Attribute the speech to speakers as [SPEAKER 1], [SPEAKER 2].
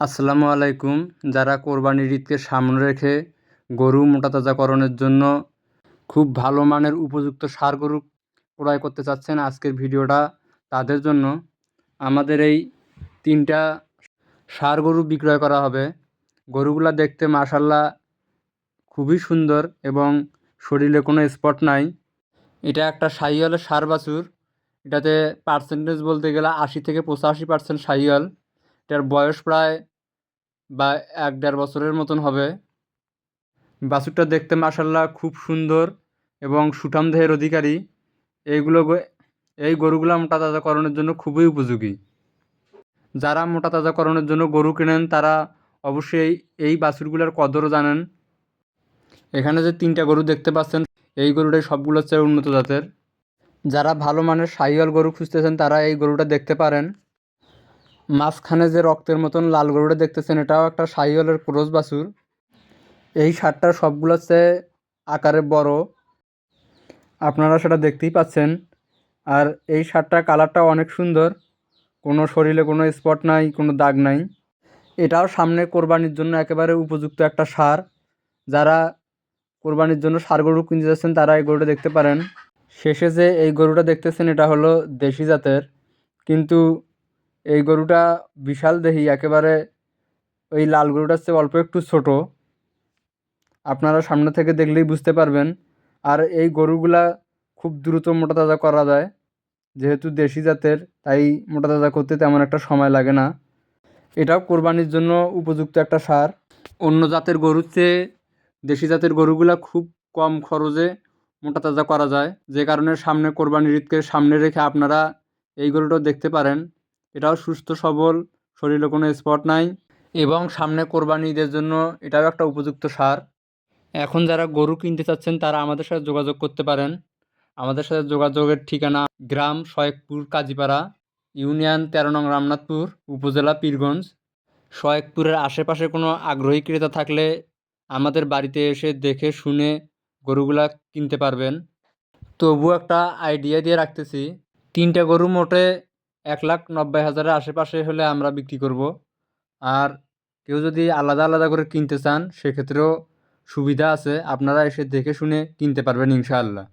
[SPEAKER 1] আসসালামু আলাইকুম। যারা কোরবানির ঈদকে সামনে রেখে গরু মোটা তাজাকরণের জন্য খুব ভালো মানের উপযুক্ত সার গরু ক্রয় করতে চাচ্ছেন আজকের ভিডিওটা তাদের জন্য, আমাদের এই তিনটা সার গরু বিক্রয় করা হবে। গরুগুলা দেখতে মাশাল্লাহ খুবই সুন্দর এবং শরীরে কোনো স্পট নাই। এটা একটা সাইওয়ালের সার বাছুর। এটাতে পার্সেন্টেজ বলতে গেলে আশি থেকে পঁচাশি পার্সেন্ট সাইওয়াল। এটার বয়স প্রায় বা এক দেড় বছরের মতন হবে। বাছুরটা দেখতে মাসাল্লাহ খুব সুন্দর এবং সুঠাম দেহের অধিকারী। এইগুলো এই গরুগুলো মোটা তাজাকরণের জন্য খুবই উপযোগী। যারা মোটা তাজাকরণের জন্য গরু কেনেন, তারা অবশ্যই এই বাছুরগুলোর কদরও জানেন। এখানে যে তিনটা গরু দেখতে পাচ্ছেন, এই গরুটাই সবগুলো হচ্ছে উন্নত জাতের। যারা ভালো মানের সাইওয়াল গরু খুঁজতেছেন, তারা এই গরুটা দেখতে পারেন। মাঝখানে যে রক্তের মতন লাল গরুটা দেখতেছেন, এটাও একটা সাইওয়ালের ক্রোজ বাছুর। এই সারটার সবগুলো হচ্ছে আকারে বড়। আপনারা সেটা দেখতেই পাচ্ছেন। আর এই শার্টটার কালারটা অনেক সুন্দর। কোনো শরীরে কোনো স্পট নাই, কোনো দাগ নাই। এটাও সামনে কোরবানির জন্য একেবারে উপযুক্ত একটা সার। যারা কোরবানির জন্য সার গরু কিনতে যাচ্ছেন, তারা এই গরুটা দেখতে পারেন। শেষে যে এই গরুটা দেখতেছেন, এটা হলো দেশি জাতের। কিন্তু এই গরুটা বিশাল দেহি, একেবারে ওই লাল গরুটার চেয়ে অল্প একটু ছোট। আপনারা সামনে থেকে দেখলেই বুঝতে পারবেন। আর এই গরুগুলা খুব দ্রুত মোটা তাজা করা যায়। যেহেতু দেশি জাতের, তাই মোটা তাজা করতে তেমন একটা সময় লাগে না। এটাও কোরবানির জন্য উপযুক্ত একটা সার। অন্য জাতের গরুর চেয়ে দেশি জাতের গরুগুলা খুব কম খরচে মোটা তাজা করা যায়। যে কারণে সামনে কোরবানির ঈদকে সামনে রেখে আপনারা এই গরুটাও দেখতে পারেন। এটাও সুস্থ, সবল, শরীরে কোনো স্পট নাই এবং সামনে কোরবানি ঈদের জন্য এটাও একটা উপযুক্ত সার। এখন যারা গরু কিনতে চাচ্ছেন, তারা আমাদের সাথে যোগাযোগ করতে পারেন। আমাদের সাথে যোগাযোগের ঠিকানা গ্রাম শয়েকপুর কাজীপাড়া, ইউনিয়ন তেরো নং রামনাথপুর, উপজেলা পীরগঞ্জ। শয়েকপুরের আশেপাশে কোনো আগ্রহী ক্রেতা থাকলে আমাদের বাড়িতে এসে দেখে শুনে গরুগুলা কিনতে পারবেন। তবু একটা আইডিয়া দিয়ে রাখতেছি, তিনটা গরু মোটে এক লাখ নব্বই হাজারের আশেপাশে হলে আমরা বিক্রি করব। আর কেউ যদি আলাদা আলাদা করে কিনতে চান, সেক্ষেত্রেও সুবিধা আছে। আপনারা এসে দেখে শুনে কিনতে পারবেন ইনশাআল্লাহ।